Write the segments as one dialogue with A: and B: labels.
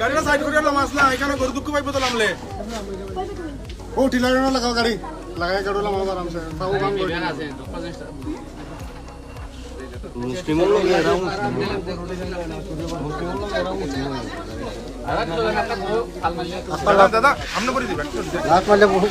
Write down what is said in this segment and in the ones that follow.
A: গাড়িটা সাইড করে এলাম আসলা এখানে গরু দুঃখ পাইবো তো নামলে।
B: ও টিলার না লাগাও গাড়ি। লাগাই গাড়ি লাগাও আরামসে। তাও কাম করি।
A: দাদা দাদা সামনে করে দিবেন
B: মারলে বহুত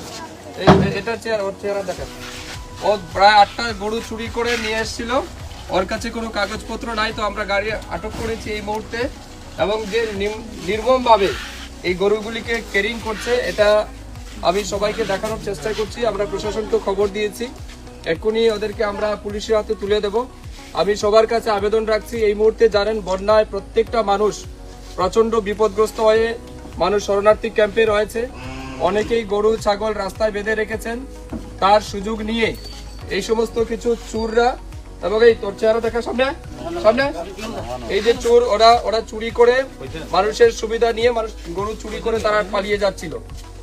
C: এটা চেয়ার, ওর চেহারা দেখেন। ও প্রায় আটটা গরু চুরি করে নিয়ে এসেছিল। ওর কাছে কোনো কাগজপত্র নাই, তো আমরা গাড়ি আটক করেছি এই মুহূর্তে। এবং যে নির্মমভাবে এই গরুগুলিকে কেরিং করছে, এটা আমি সবাইকে দেখানোর চেষ্টা করছি। আমরা প্রশাসনকে খবর দিয়েছি। এক্ষুনি ওদেরকে আমরা পুলিশের হাতে তুলে দেব। আমি সবার কাছে আবেদন রাখছি, এই মুহূর্তে জানেন, বন্যায় প্রত্যেকটা মানুষ প্রচণ্ড বিপদগ্রস্ত হয়ে মানুষ শরণার্থী ক্যাম্পে রয়েছে। অনেকেই গরু, ছাগল রাস্তায় বেঁধে রেখেছেন। তার সুযোগ নিয়ে এই সমস্ত কিছু চুররা এবং এই তোর চেহারা দেখা সামনে সামনে। এই যে চোর, ওরা ওরা চুরি করে মানুষের সুবিধা নিয়ে মানুষ গরু চুরি করে তারা পালিয়ে যাচ্ছিল।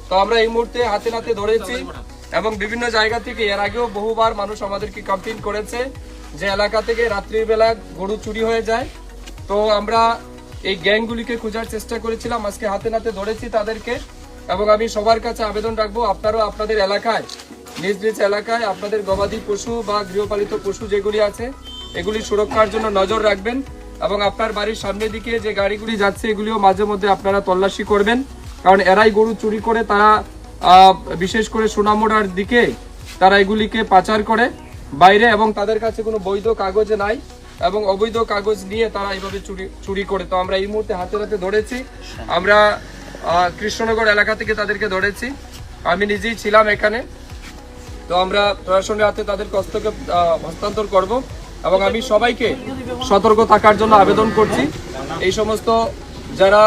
C: তো আমরা এই মুহূর্তে হাতে নাতে ধরেছি এবং বিভিন্ন জায়গা থেকে এর আগেও বহুবার মানুষ আমাদেরকে কমপ্লেন করেছে যে এলাকা থেকে রাত্রির বেলা গরু চুরি হয়ে যায়। তো আমরা এই গ্যাংগুলিকে খোঁজার চেষ্টা করেছিলাম, আজকে হাতে নাতে ধরেছি তাদেরকে। এবং আমি সবার কাছে আবেদন রাখব, আপনারাও আপনাদের এলাকায়, নিজ নিজ এলাকায় আপনাদের গবাদি পশু বা গৃহপালিত পশু যেগুলি আছে, এগুলি সুরক্ষার জন্য নজর রাখবেন এবং আপনার বাড়ির সামনের দিকে যে গাড়িগুলি যাচ্ছে, এগুলিও মাঝে মধ্যে আপনারা তল্লাশি করবেন। কারণ এরাই গরু চুরি করে তারা বিশেষ করে সোনামোড়ার দিকে তারা এগুলিকে পাচার করে। বাইরে এবং তাদের কাছে কোনো বৈধ কাগজ নাই এবং অবৈধ কাগজ নিয়ে তারা এইভাবে চুরি চুরি করে। তো আমরা এই মুহূর্তে হাতে হাতে ধরেছি। আমরা কৃষ্ণনগর এলাকা থেকে তাদেরকে ধরেছি। আমি নিজেই ছিলাম এখানে। তো আমরা প্রশাসনের হাতে তাদের কষ্টকে হস্তান্তর করব এবং আমি সবাইকে সতর্ক থাকার জন্য আবেদন করছি। এই সমস্ত যারা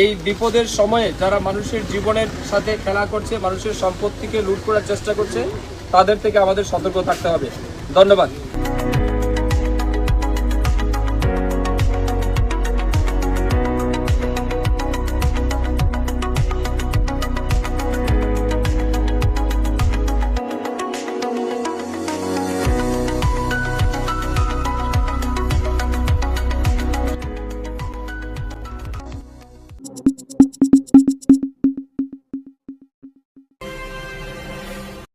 C: এই বিপদের সময়ে যারা মানুষের জীবনের সাথে খেলা করছে, মানুষের সম্পত্তিকে লুট করার চেষ্টা করছে, তাদের থেকে আমাদের সতর্ক থাকতে হবে। ধন্যবাদ।